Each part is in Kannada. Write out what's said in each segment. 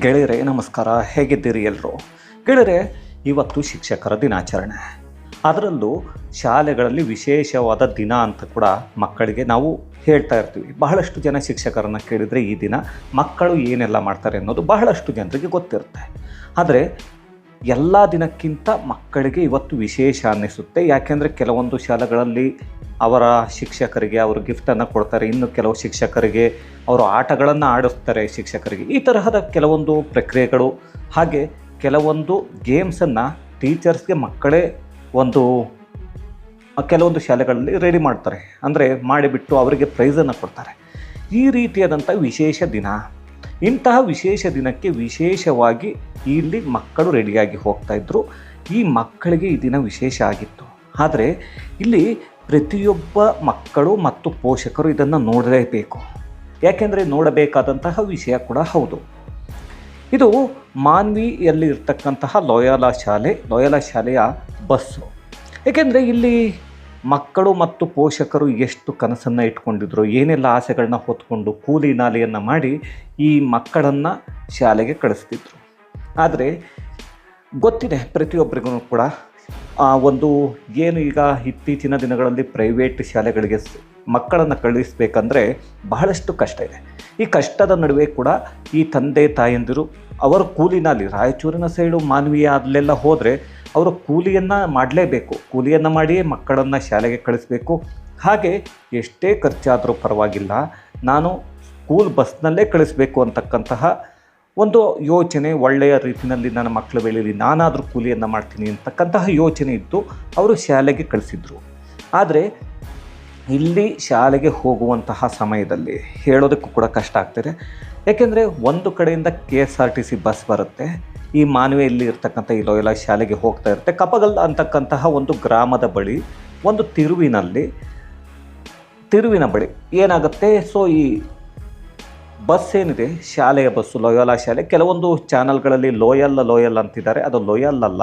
ಗೆಳೆಯರೇ, ನಮಸ್ಕಾರ. ಹೇಗಿದ್ದೀರಿ ಎಲ್ಲರೂ ಗೆಳೆಯರೆ, ಇವತ್ತು ಶಿಕ್ಷಕರ ದಿನಾಚರಣೆ. ಅದರಲ್ಲೂ ಶಾಲೆಗಳಲ್ಲಿ ವಿಶೇಷವಾದ ದಿನ ಅಂತ ಕೂಡ ಮಕ್ಕಳಿಗೆ ನಾವು ಹೇಳ್ತಾ ಇರ್ತೀವಿ. ಬಹಳಷ್ಟು ಜನ ಶಿಕ್ಷಕರನ್ನು ಕೇಳಿದರೆ ಈ ದಿನ ಮಕ್ಕಳು ಏನೆಲ್ಲ ಮಾಡ್ತಾರೆ ಅನ್ನೋದು ಬಹಳಷ್ಟು ಜನರಿಗೆ ಗೊತ್ತಿರುತ್ತೆ. ಆದರೆ ಎಲ್ಲ ದಿನಕ್ಕಿಂತ ಮಕ್ಕಳಿಗೆ ಇವತ್ತು ವಿಶೇಷ ಅನ್ನಿಸುತ್ತೆ. ಯಾಕೆಂದರೆ ಕೆಲವೊಂದು ಶಾಲೆಗಳಲ್ಲಿ ಅವರ ಶಿಕ್ಷಕರಿಗೆ ಅವರು ಗಿಫ್ಟನ್ನು ಕೊಡ್ತಾರೆ. ಇನ್ನು ಕೆಲವು ಶಿಕ್ಷಕರಿಗೆ ಅವರು ಆಟಗಳನ್ನು ಆಡಿಸ್ತಾರೆ ಶಿಕ್ಷಕರಿಗೆ. ಈ ತರಹದ ಕೆಲವೊಂದು ಪ್ರಕ್ರಿಯೆಗಳು ಹಾಗೆ ಕೆಲವೊಂದು ಗೇಮ್ಸನ್ನು ಟೀಚರ್ಸ್ಗೆ ಮಕ್ಕಳೇ ಒಂದು, ಕೆಲವೊಂದು ಶಾಲೆಗಳಲ್ಲಿ ರೆಡಿ ಮಾಡ್ತಾರೆ. ಅಂದರೆ ಮಾಡಿಬಿಟ್ಟು ಅವರಿಗೆ ಪ್ರೈಸನ್ನು ಕೊಡ್ತಾರೆ. ಈ ರೀತಿಯಾದಂಥ ವಿಶೇಷ ದಿನ. ಇಂತಹ ವಿಶೇಷ ದಿನಕ್ಕೆ ವಿಶೇಷವಾಗಿ ಇಲ್ಲಿ ಮಕ್ಕಳು ರೆಡಿಯಾಗಿ ಹೋಗ್ತಾಯಿದ್ರು ಈ ಮಕ್ಕಳಿಗೆ ಈ ದಿನ ವಿಶೇಷ ಆಗಿತ್ತು. ಆದರೆ ಇಲ್ಲಿ ಪ್ರತಿಯೊಬ್ಬ ಮಕ್ಕಳು ಮತ್ತು ಪೋಷಕರು ಇದನ್ನು ನೋಡಲೇಬೇಕು. ಯಾಕೆಂದರೆ ನೋಡಬೇಕಾದಂತಹ ವಿಷಯ ಕೂಡ ಹೌದು. ಇದು ಮಾನ್ವಿಯಲ್ಲಿ ಇರ್ತಕ್ಕಂತಹ ಲೋಯಾಲ ಶಾಲೆ, ಲೋಯಾಲ ಶಾಲೆಯ ಬಸ್ಸು. ಏಕೆಂದರೆ ಇಲ್ಲಿ ಮಕ್ಕಳು ಮತ್ತು ಪೋಷಕರು ಎಷ್ಟು ಕನಸನ್ನು ಇಟ್ಕೊಂಡಿದ್ರು, ಏನೆಲ್ಲ ಆಸೆಗಳನ್ನ ಹೊತ್ಕೊಂಡು ಕೂಲಿ ನಾಲೆಯನ್ನು ಮಾಡಿ ಈ ಮಕ್ಕಳನ್ನು ಶಾಲೆಗೆ ಕಳಿಸ್ತಿದ್ರು. ಆದರೆ ಗೊತ್ತಿದೆ ಪ್ರತಿಯೊಬ್ಬರಿಗೂ ಕೂಡ ಒಂದು ಏನು ಈಗ ಇತ್ತೀಚಿನ ದಿನಗಳಲ್ಲಿ ಪ್ರೈವೇಟ್ ಶಾಲೆಗಳಿಗೆ ಮಕ್ಕಳನ್ನು ಕಳಿಸ್ಬೇಕಂದ್ರೆ ಬಹಳಷ್ಟು ಕಷ್ಟ ಇದೆ. ಈ ಕಷ್ಟದ ನಡುವೆ ಕೂಡ ಈ ತಂದೆ ತಾಯಂದಿರು ಅವರ ಕೂಲಿನಲ್ಲಿ, ರಾಯಚೂರಿನ ಸೈಡು ಮಾನವೀಯ ಅಲ್ಲೆಲ್ಲ ಹೋದರೆ ಅವರು ಕೂಲಿಯನ್ನು ಮಾಡಲೇಬೇಕು. ಕೂಲಿಯನ್ನು ಮಾಡಿಯೇ ಮಕ್ಕಳನ್ನು ಶಾಲೆಗೆ ಕಳಿಸಬೇಕು. ಹಾಗೆ ಎಷ್ಟೇ ಖರ್ಚಾದರೂ ಪರವಾಗಿಲ್ಲ, ನಾನು ಸ್ಕೂಲ್ ಬಸ್ನಲ್ಲೇ ಕಳಿಸ್ಬೇಕು ಅಂತಕ್ಕಂತಹ ಒಂದು ಯೋಚನೆ ಒಳ್ಳೆಯ ರೀತಿಯಲ್ಲಿ ನನ್ನ ಮಕ್ಕಳು ಬೆಳೀಲಿ ನಾನಾದರೂ ಕೂಲಿಯನ್ನು ಮಾಡ್ತೀನಿ ಅಂತಕ್ಕಂತಹ ಯೋಚನೆ ಇತ್ತು ಅವರು ಶಾಲೆಗೆ ಕಳಿಸಿದ್ರು. ಆದರೆ ಇಲ್ಲಿ ಶಾಲೆಗೆ ಹೋಗುವಂತಹ ಸಮಯದಲ್ಲಿ ಹೇಳೋದಕ್ಕೂ ಕೂಡ ಕಷ್ಟ ಆಗ್ತಿದೆ. ಯಾಕೆಂದರೆ ಒಂದು ಕಡೆಯಿಂದ K S R T C bus ಬರುತ್ತೆ, ಈ ಮಾನವಿಯಲ್ಲಿ ಇರ್ತಕ್ಕಂಥ ಈ ಎಲ್ಲ ಶಾಲೆಗೆ ಹೋಗ್ತಾ ಇರುತ್ತೆ. ಕಪಗಲ್ ಅಂತಕ್ಕಂತಹ ಒಂದು ಗ್ರಾಮದ ಬಳಿ, ಒಂದು ತಿರುವಿನಲ್ಲಿ, ತಿರುವಿನ ಬಳಿ ಏನಾಗುತ್ತೆ? ಸೊ ಈ ಬಸ್ ಏನಿದೆ, ಶಾಲೆಯ ಬಸ್ಸು ಲೋಯಲಾ ಶಾಲೆ. ಕೆಲವೊಂದು ಚಾನಲ್ಗಳಲ್ಲಿ ಲೋಯಲ್ ಲೋಯಲ್ ಅಂತಿದ್ದಾರೆ. ಅದು ಲೋಯಲ್ ಅಲ್ಲ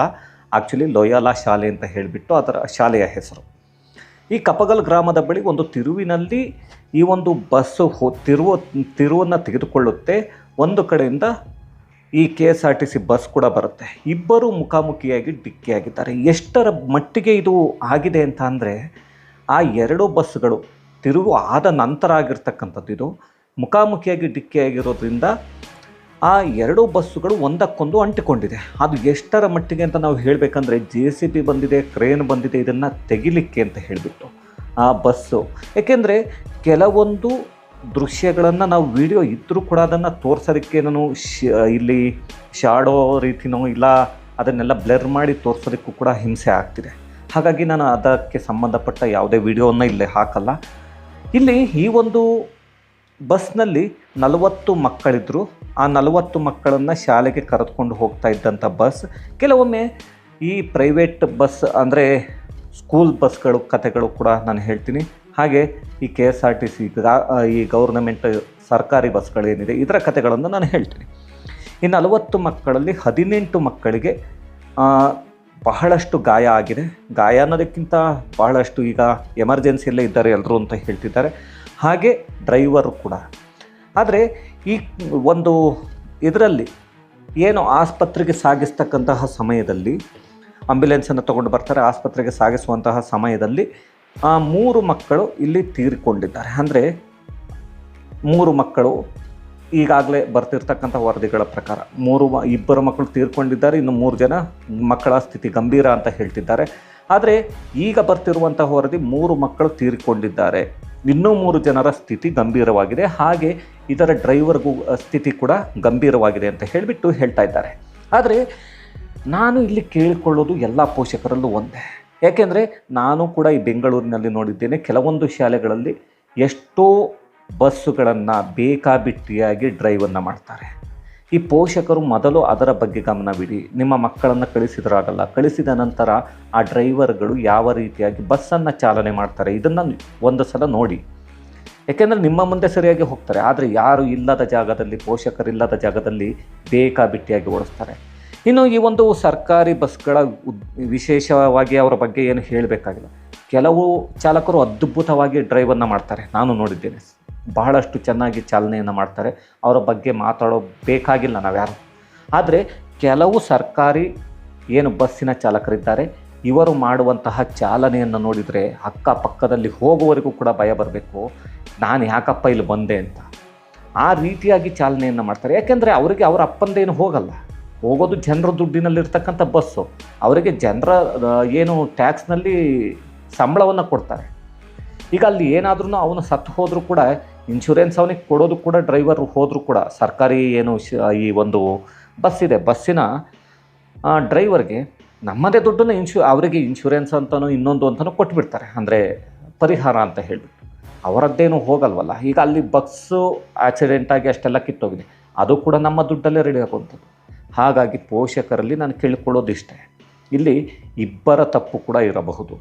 ಆ್ಯಕ್ಚುಲಿ ಲೋಯಾಲ ಶಾಲೆ ಅಂತ ಹೇಳಿಬಿಟ್ಟು ಅದರ ಶಾಲೆಯ ಹೆಸರು. ಈ ಕಪಗಲ್ ಗ್ರಾಮದ ಬಳಿ ಒಂದು ತಿರುವಿನಲ್ಲಿ ಈ ಒಂದು ಬಸ್ಸು ಹೋ, ತಿರುವ, ತಿರುವನ್ನು ತೆಗೆದುಕೊಳ್ಳುತ್ತೆ. ಒಂದು ಕಡೆಯಿಂದ ಈ K S R T C bus ಕೂಡ ಬರುತ್ತೆ. ಇಬ್ಬರು ಮುಖಾಮುಖಿಯಾಗಿ ಡಿಕ್ಕಿಯಾಗಿದ್ದಾರೆ. ಎಷ್ಟರ ಮಟ್ಟಿಗೆ ಇದು ಆಗಿದೆ ಅಂತ ಅಂದರೆ, ಆ ಎರಡು ಬಸ್ಗಳು ತಿರುವು ಆದ ನಂತರ ಆಗಿರ್ತಕ್ಕಂಥದ್ದು ಇದು. ಮುಖಾಮುಖಿಯಾಗಿ ಡಿಕ್ಕಿಯಾಗಿರೋದ್ರಿಂದ ಆ ಎರಡು ಬಸ್ಸುಗಳು ಒಂದಕ್ಕೊಂದು ಅಂಟಿಕೊಂಡಿದೆ. ಅದು ಎಷ್ಟರ ಮಟ್ಟಿಗೆ ಅಂತ ನಾವು ಹೇಳಬೇಕಂದ್ರೆ ಜೆ ಸಿ ಬಿ ಬಂದಿದೆ ಕ್ರೇನ್ ಬಂದಿದೆ, ಇದನ್ನು ತೆಗಿಲಿಕ್ಕೆ ಅಂತ ಹೇಳಿಬಿಟ್ಟು ಆ ಬಸ್ಸು. ಏಕೆಂದರೆ ಕೆಲವೊಂದು ದೃಶ್ಯಗಳನ್ನು ನಾವು ವಿಡಿಯೋ ಇದ್ದರೂ ಕೂಡ ಅದನ್ನು ತೋರಿಸೋದಕ್ಕೆ ನಾನು ಇಲ್ಲಿ ಶಾಡೋ ರೀತಿನೋ ಇಲ್ಲ ಅದನ್ನೆಲ್ಲ ಬ್ಲರ್ ಮಾಡಿ ತೋರಿಸೋದಕ್ಕೂ ಕೂಡ ಹಿಂಸೆ ಆಗ್ತಿದೆ. ಹಾಗಾಗಿ ನಾನು ಅದಕ್ಕೆ ಸಂಬಂಧಪಟ್ಟ ಯಾವುದೇ ವಿಡಿಯೋವನ್ನು ಇಲ್ಲೇ ಹಾಕಲ್ಲ. ಇಲ್ಲಿ ಈ ಒಂದು ಬಸ್ನಲ್ಲಿ ನಲವತ್ತು ಮಕ್ಕಳಿದ್ದರು ಆ ನಲವತ್ತು ಮಕ್ಕಳನ್ನು ಶಾಲೆಗೆ ಕರೆದುಕೊಂಡು ಹೋಗ್ತಾ ಇದ್ದಂಥ ಬಸ್. ಕೆಲವೊಮ್ಮೆ ಈ ಪ್ರೈವೇಟ್ ಬಸ್ ಅಂದರೆ ಸ್ಕೂಲ್ ಬಸ್ಗಳು ಕತೆಗಳು ಕೂಡ ನಾನು ಹೇಳ್ತೀನಿ. ಹಾಗೆ ಈ K S R T C ಈ ಗೌರ್ನಮೆಂಟ್ ಸರ್ಕಾರಿ ಬಸ್ಗಳೇನಿದೆ ಇದರ ಕತೆಗಳನ್ನು ನಾನು ಹೇಳ್ತೀನಿ. ಈ ನಲವತ್ತು ಮಕ್ಕಳಲ್ಲಿ ಹದಿನೆಂಟು ಮಕ್ಕಳಿಗೆ ಬಹಳಷ್ಟು ಗಾಯ ಆಗಿದೆ. ಗಾಯ ಅನ್ನೋದಕ್ಕಿಂತ ಬಹಳಷ್ಟು ಈಗ ಎಮರ್ಜೆನ್ಸಿಯಲ್ಲೇ ಇದ್ದಾರೆ ಎಲ್ಲರೂ ಅಂತ ಹೇಳ್ತಿದ್ದಾರೆ. ಹಾಗೆ ಡ್ರೈವರು ಕೂಡ. ಆದರೆ ಈ ಒಂದು ಇದರಲ್ಲಿ ಏನು ಆಸ್ಪತ್ರೆಗೆ ಸಾಗಿಸ್ತಕ್ಕಂತಹ ಸಮಯದಲ್ಲಿ, ಆಂಬ್ಯುಲೆನ್ಸನ್ನು ತಗೊಂಡು ಬರ್ತಾರೆ, ಆಸ್ಪತ್ರೆಗೆ ಸಾಗಿಸುವಂತಹ ಸಮಯದಲ್ಲಿ ಆ ಮೂರು ಮಕ್ಕಳು ಇಲ್ಲಿ ತೀರಿಕೊಂಡಿದ್ದಾರೆ. ಅಂದರೆ ಮೂರು ಮಕ್ಕಳು ಈಗಾಗಲೇ ಬರ್ತಿರ್ತಕ್ಕಂಥ ವರದಿಗಳ ಪ್ರಕಾರ ಮೂರು ಇಬ್ಬರು ಮಕ್ಕಳು ತೀರ್ಕೊಂಡಿದ್ದಾರೆ, ಇನ್ನು ಮೂರು ಜನ ಮಕ್ಕಳ ಸ್ಥಿತಿ ಗಂಭೀರ ಅಂತ ಹೇಳ್ತಿದ್ದಾರೆ. ಆದರೆ ಈಗ ಬರ್ತಿರುವಂತಹ ವರದಿ ಮೂರು ಮಕ್ಕಳು ತೀರಿಕೊಂಡಿದ್ದಾರೆ. ಇನ್ನೂ ಮೂರು ಜನರ ಸ್ಥಿತಿ ಗಂಭೀರವಾಗಿದೆ. ಹಾಗೆ ಇದರ ಡ್ರೈವರ್ಗೂ ಸ್ಥಿತಿ ಕೂಡ ಗಂಭೀರವಾಗಿದೆ ಅಂತ ಹೇಳಿಬಿಟ್ಟು ಹೇಳ್ತಾ ಇದ್ದಾರೆ. ಆದರೆ ನಾನು ಇಲ್ಲಿ ಕೇಳಿಕೊಳ್ಳೋದು ಎಲ್ಲ ಪೋಷಕರಲ್ಲೂ ಒಂದೇ. ಯಾಕೆಂದರೆ ನಾನು ಕೂಡ ಈ ಬೆಂಗಳೂರಿನಲ್ಲಿ ನೋಡಿದ್ದೇನೆ, ಕೆಲವೊಂದು ಶಾಲೆಗಳಲ್ಲಿ ಎಷ್ಟೋ ಬಸ್ಸುಗಳನ್ನು ಬೇಕಾಬಿಟ್ಟಿಯಾಗಿ ಡ್ರೈವನ್ನು ಮಾಡ್ತಾರೆ. ಈ ಪೋಷಕರು ಮೊದಲು ಅದರ ಬಗ್ಗೆ ಗಮನವಿಡಿ ನಿಮ್ಮ ಮಕ್ಕಳನ್ನು ಕಳಿಸಿದ್ರಾಗಲ್ಲ. ಕಳಿಸಿದ ನಂತರ ಆ ಡ್ರೈವರ್ಗಳು ಯಾವ ರೀತಿಯಾಗಿ ಬಸ್ಸನ್ನು ಚಾಲನೆ ಮಾಡ್ತಾರೆ? ಇದನ್ನು ಒಂದು ಸಲ ನೋಡಿ. ಯಾಕೆಂದರೆ ನಿಮ್ಮ ಮುಂದೆ ಸರಿಯಾಗಿ ಹೋಗ್ತಾರೆ. ಆದರೆ ಯಾರು ಇಲ್ಲದ ಜಾಗದಲ್ಲಿ, ಪೋಷಕರಿಲ್ಲದ ಜಾಗದಲ್ಲಿ ಬೇಕಾಬಿಟ್ಟಿಯಾಗಿ ಓಡಿಸ್ತಾರೆ. ಇನ್ನು ಈ ಒಂದು ಸರ್ಕಾರಿ ಬಸ್ಗಳ ವಿಶೇಷವಾಗಿ ಅವರ ಬಗ್ಗೆ ಏನು ಹೇಳಬೇಕಾಗಿಲ್ಲ. ಕೆಲವು ಚಾಲಕರು ಅದ್ಭುತವಾಗಿ ಡ್ರೈವನ್ನು ಮಾಡ್ತಾರೆ. ನಾನು ನೋಡಿದ್ದೇನೆ. ಬಹಳಷ್ಟು ಚೆನ್ನಾಗಿ ಚಾಲನೆಯನ್ನು ಮಾಡ್ತಾರೆ. ಅವರ ಬಗ್ಗೆ ಮಾತಾಡೋ ಬೇಕಾಗಿಲ್ಲ ನಾವ್ಯಾರು ಆದರೆ ಕೆಲವು ಸರ್ಕಾರಿ ಏನು ಬಸ್ಸಿನ ಚಾಲಕರಿದ್ದಾರೆ, ಇವರು ಮಾಡುವಂತಹ ಚಾಲನೆಯನ್ನು ನೋಡಿದರೆ ಅಕ್ಕಪಕ್ಕದಲ್ಲಿ ಹೋಗುವವರೆಗೂ ಕೂಡ ಭಯ ಬರಬೇಕು. ನಾನು ಯಾಕಪ್ಪ ಇಲ್ಲಿ ಬಂದೆ ಅಂತ. ಆ ರೀತಿಯಾಗಿ ಚಾಲನೆಯನ್ನು ಮಾಡ್ತಾರೆ. ಯಾಕೆಂದರೆ ಅವರಿಗೆ ಅವರ ಅಪ್ಪಂದೇನು ಹೋಗಲ್ಲ. ಹೋಗೋದು ಜನರ ದುಡ್ಡಿನಲ್ಲಿರ್ತಕ್ಕಂಥ ಬಸ್ಸು. ಅವರಿಗೆ ಜನರ ಏನು ಟ್ಯಾಕ್ಸ್ನಲ್ಲಿ ಸಂಬಳವನ್ನು ಕೊಡ್ತಾರೆ. ಈಗ ಅಲ್ಲಿ ಏನಾದ್ರೂ ಅವನು ಸತ್ತು ಹೋದರೂ ಕೂಡ ಇನ್ಶೂರೆನ್ಸ್ ಅವನಿಗೆ ಕೊಡೋದು ಕೂಡ ಡ್ರೈವರ್ ಹೋದರೂ ಕೂಡ ಸರ್ಕಾರಿ ಏನು ಈ ಒಂದು ಬಸ್ ಇದೆ. ಬಸ್ಸಿನ ಡ್ರೈವರ್ಗೆ ನಮ್ಮದೇ ದುಡ್ಡನ್ನು ಇನ್ಶೂ ಅವರಿಗೆ ಇನ್ಶೂರೆನ್ಸ್ ಅಂತಲೂ ಇನ್ನೊಂದು ಅಂತಲೂ ಕೊಟ್ಬಿಡ್ತಾರೆ. ಅಂದರೆ ಪರಿಹಾರ ಅಂತ ಹೇಳಿಬಿಟ್ಟು. ಅವರದ್ದೇನು ಹೋಗಲ್ವಲ್ಲ? ಈಗ ಅಲ್ಲಿ ಬಸ್ಸು ಆಕ್ಸಿಡೆಂಟ್ ಆಗಿ ಅಷ್ಟೆಲ್ಲ ಕಿತ್ತೋಗಿದೆ. ಅದು ಕೂಡ ನಮ್ಮ ದುಡ್ಡಲ್ಲೇ ರೆಡಿ ಆಗುವಂಥದ್ದು. ಹಾಗಾಗಿ ಪೋಷಕರಲ್ಲಿ ನಾನು ಕೇಳಿಕೊಳ್ಳೋದು ಇಷ್ಟೇ ಇಲ್ಲಿ ಇಬ್ಬರ ತಪ್ಪು ಕೂಡ ಇರಬಹುದು.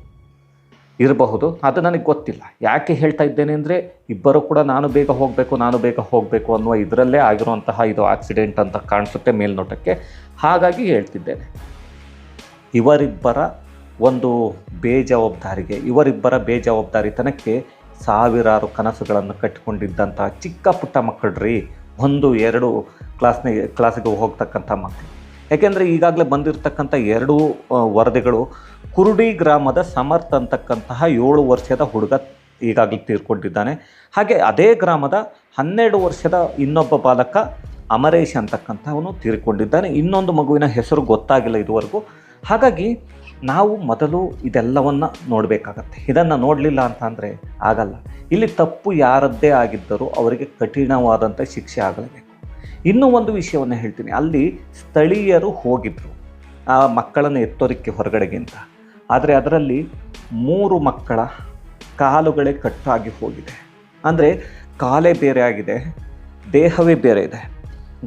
ಇರಬಹುದು. ಅದು ನನಗೆ ಗೊತ್ತಿಲ್ಲ. ಯಾಕೆ ಹೇಳ್ತಾ ಇದ್ದೇನೆ ಅಂದರೆ, ಇಬ್ಬರು ಕೂಡ ನಾನು ಬೇಗ ಹೋಗಬೇಕು, ನಾನು ಬೇಗ ಹೋಗಬೇಕು ಅನ್ನುವ ಇದರಲ್ಲೇ ಆಗಿರುವಂತಹ ಇದು ಆಕ್ಸಿಡೆಂಟ್ ಅಂತ ಕಾಣಿಸುತ್ತೆ ಮೇಲ್ನೋಟಕ್ಕೆ. ಹಾಗಾಗಿ ಹೇಳ್ತಿದ್ದೇನೆ. ಇವರಿಬ್ಬರ ಒಂದು ಬೇಜವಾಬ್ದಾರಿಗೆ, ಇವರಿಬ್ಬರ ಬೇಜವಾಬ್ದಾರಿತನಕ್ಕೆ ಸಾವಿರಾರು ಕನಸುಗಳನ್ನು ಕಟ್ಟಿಕೊಂಡಿದ್ದಂತಹ ಚಿಕ್ಕ ಪುಟ್ಟ ಮಕ್ಕಳು ರೀ ಒಂದು, ಎರಡು ಕ್ಲಾಸ್ನ, ಕ್ಲಾಸಿಗೆ ಹೋಗ್ತಕ್ಕಂಥ ಮಕ್ಕಳು. ಯಾಕೆಂದರೆ ಈಗಾಗಲೇ ಬಂದಿರತಕ್ಕಂಥ ಎರಡೂ ವರದಿಗಳು ಕುರುಡಿ ಗ್ರಾಮದ ಸಮರ್ಥ ಅಂತಕ್ಕಂತಹ ಏಳು ವರ್ಷದ ಹುಡುಗ ಈಗಾಗಲೇ ತೀರ್ಕೊಂಡಿದ್ದಾನೆ. ಹಾಗೆ ಅದೇ ಗ್ರಾಮದ ಹನ್ನೆರಡು ವರ್ಷದ ಇನ್ನೊಬ್ಬ ಬಾಲಕ ಅಮರೇಶ್ ಅಂತಕ್ಕಂಥವನು ತೀರಿಕೊಂಡಿದ್ದಾನೆ. ಇನ್ನೊಂದು ಮಗುವಿನ ಹೆಸರು ಗೊತ್ತಾಗಿಲ್ಲ ಇದುವರೆಗೂ. ಹಾಗಾಗಿ ನಾವು ಮೊದಲು ಇದೆಲ್ಲವನ್ನು ನೋಡಬೇಕಾಗತ್ತೆ. ಇದನ್ನು ನೋಡಲಿಲ್ಲ ಅಂತ ಅಂದರೆ ಆಗಲ್ಲ. ಇಲ್ಲಿ ತಪ್ಪು ಯಾರದ್ದೇ ಆಗಿದ್ದರೂ ಅವರಿಗೆ ಕಠಿಣವಾದಂಥ ಶಿಕ್ಷೆ ಆಗಲೇಬೇಕು. ಇನ್ನೂ ಒಂದು ವಿಷಯವನ್ನು ಹೇಳ್ತೀನಿ. ಅಲ್ಲಿ ಸ್ಥಳೀಯರು ಹೋಗಿದ್ದರು ಆ ಮಕ್ಕಳನ್ನು ಎತ್ತೋರಿಕೆ ಹೊರಗಡೆಗಿಂತ. ಆದರೆ ಅದರಲ್ಲಿ ಮೂರು ಮಕ್ಕಳ ಕಾಲುಗಳೇ ಕಟ್ಟಾಗಿ ಹೋಗಿದೆ. ಅಂದರೆ ಕಾಲೇ ಬೇರೆ ಆಗಿದೆ, ದೇಹವೇ ಬೇರೆ ಇದೆ.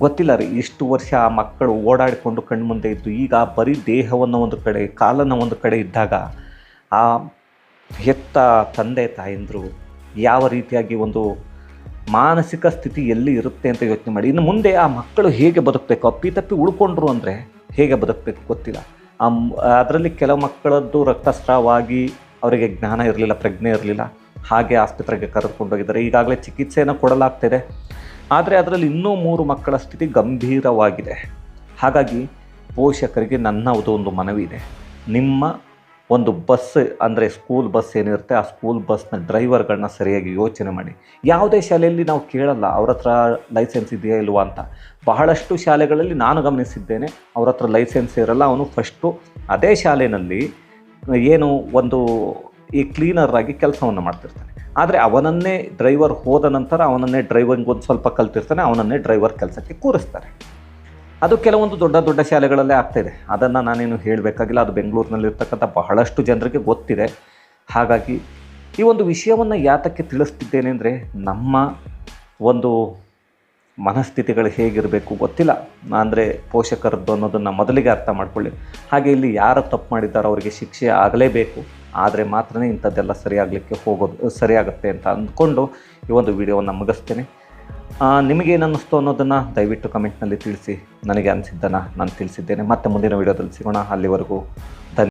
ಗೊತ್ತಿಲ್ಲ ರೀ, ಇಷ್ಟು ವರ್ಷ ಆ ಮಕ್ಕಳು ಓಡಾಡಿಕೊಂಡು ಕಣ್ಮುಂದೆ ಇದ್ದು, ಈಗ ಬರೀ ದೇಹವನ್ನು ಒಂದು ಕಡೆ, ಕಾಲನ್ನು ಒಂದು ಕಡೆ ಇದ್ದಾಗ ಆ ಹೆತ್ತ ತಂದೆ ತಾಯಂದರು ಯಾವ ರೀತಿಯಾಗಿ ಒಂದು ಮಾನಸಿಕ ಸ್ಥಿತಿ ಎಲ್ಲಿ ಇರುತ್ತೆ ಅಂತ ಯೋಚನೆ ಮಾಡಿ. ಇನ್ನು ಮುಂದೆ ಆ ಮಕ್ಕಳು ಹೇಗೆ ಬದುಕಬೇಕು ಅಪ್ಪಿ ತಪ್ಪಿ ಉಳ್ಕೊಂಡ್ರು ಅಂದರೆ ಹೇಗೆ ಬದುಕಬೇಕು ಗೊತ್ತಿಲ್ಲ. ಅದರಲ್ಲಿ ಕೆಲವು ಮಕ್ಕಳದ್ದು ರಕ್ತಸ್ರಾವವಾಗಿ ಅವರಿಗೆ ಜ್ಞಾನ ಇರಲಿಲ್ಲ, ಪ್ರಜ್ಞೆ ಇರಲಿಲ್ಲ. ಹಾಗೆ ಆಸ್ಪತ್ರೆಗೆ ಕರೆದುಕೊಂಡೋಗಿದ್ದಾರೆ. ಈಗಾಗಲೇ ಚಿಕಿತ್ಸೆಯನ್ನು ಕೊಡಲಾಗ್ತಿದೆ. ಆದರೆ ಅದರಲ್ಲಿ ಇನ್ನೂ ಮೂರು ಮಕ್ಕಳ ಸ್ಥಿತಿ ಗಂಭೀರವಾಗಿದೆ. ಹಾಗಾಗಿ ಪೋಷಕರಿಗೆ ನನ್ನ ಒಂದು ಮನವಿ ಇದೆ ನಿಮ್ಮ ಒಂದು ಬಸ್ ಅಂದರೆ ಸ್ಕೂಲ್ ಬಸ್ ಏನಿರುತ್ತೆ, ಆ ಸ್ಕೂಲ್ ಬಸ್ನ ಡ್ರೈವರ್ಗಳನ್ನ ಸರಿಯಾಗಿ ಯೋಚನೆ ಮಾಡಿ. ಯಾವುದೇ ಶಾಲೆಯಲ್ಲಿ ನಾವು ಕೇಳಲ್ಲ, ಅವ್ರ ಹತ್ರ ಲೈಸೆನ್ಸ್ ಇದೆಯಾ ಇಲ್ವಾ ಅಂತ. ಬಹಳಷ್ಟು ಶಾಲೆಗಳಲ್ಲಿ ನಾನು ಗಮನಿಸಿದ್ದೇನೆ, ಅವ್ರ ಹತ್ರ ಲೈಸೆನ್ಸ್ ಇರಲ್ಲ, ಅವನು ಫಸ್ಟು ಅದೇ ಶಾಲೆಯಲ್ಲಿ ಏನು ಒಂದು ಈ ಕ್ಲೀನರ್ ಆಗಿ ಕೆಲಸವನ್ನು ಮಾಡ್ತಿರ್ತಾನೆ. ಆದರೆ ಅವನನ್ನೇ ಡ್ರೈವರ್ ಹೋದ ನಂತರ ಅವನನ್ನೇ ಡ್ರೈವಿಂಗ್ ಒಂದು ಸ್ವಲ್ಪ ಕಲ್ತಿರ್ತಾನೆ, ಅವನನ್ನೇ ಡ್ರೈವರ್ ಕೆಲಸಕ್ಕೆ ಕೂರಿಸ್ತಾರೆ. ಅದು ಕೆಲವೊಂದು ದೊಡ್ಡ ದೊಡ್ಡ ಶಾಲೆಗಳಲ್ಲೇ ಆಗ್ತಾಯಿದೆ ಅದನ್ನು ನಾನೇನು ಹೇಳಬೇಕಾಗಿಲ್ಲ. ಅದು ಬೆಂಗಳೂರಿನಲ್ಲಿರ್ತಕ್ಕಂಥ ಬಹಳಷ್ಟು ಜನರಿಗೆ ಗೊತ್ತಿದೆ. ಹಾಗಾಗಿ ಈ ಒಂದು ವಿಷಯವನ್ನು ಯಾತಕ್ಕೆ ತಿಳಿಸ್ತಿದ್ದೇನೆ ಅಂದರೆ ನಮ್ಮ ಒಂದು ಮನಸ್ಥಿತಿಗಳು ಹೇಗಿರಬೇಕು ಗೊತ್ತಿಲ್ಲ. ಅಂದರೆ ಪೋಷಕರದ್ದು ಅನ್ನೋದನ್ನು ಮೊದಲಿಗೆ ಅರ್ಥ ಮಾಡ್ಕೊಳ್ಳಿ. ಹಾಗೆ ಇಲ್ಲಿ ಯಾರು ತಪ್ಪು ಮಾಡಿದ್ದಾರೋ ಅವರಿಗೆ ಶಿಕ್ಷೆ ಆಗಲೇಬೇಕು. ಆದರೆ ಮಾತ್ರ ಇಂಥದ್ದೆಲ್ಲ ಸರಿಯಾಗಲಿಕ್ಕೆ ಹೋಗೋದು, ಸರಿಯಾಗುತ್ತೆ ಅಂತ ಅಂದ್ಕೊಂಡು ಈ ಒಂದು ವಿಡಿಯೋವನ್ನು ಮುಗಿಸ್ತೇನೆ. ಆ, ನಿಮಗೇನು ಅನ್ನಿಸ್ತು ಅನ್ನೋದನ್ನು ದಯವಿಟ್ಟು ಕಮೆಂಟ್ನಲ್ಲಿ ತಿಳಿಸಿ. ನನಗೆ ಅನಿಸಿದ್ದನ್ನು ನಾನು ತಿಳಿಸಿದ್ದೇನೆ. ಮತ್ತೆ ಮುಂದಿನ ವಿಡಿಯೋದಲ್ಲಿ ಸಿಗೋಣ. ಅಲ್ಲಿವರೆಗೂ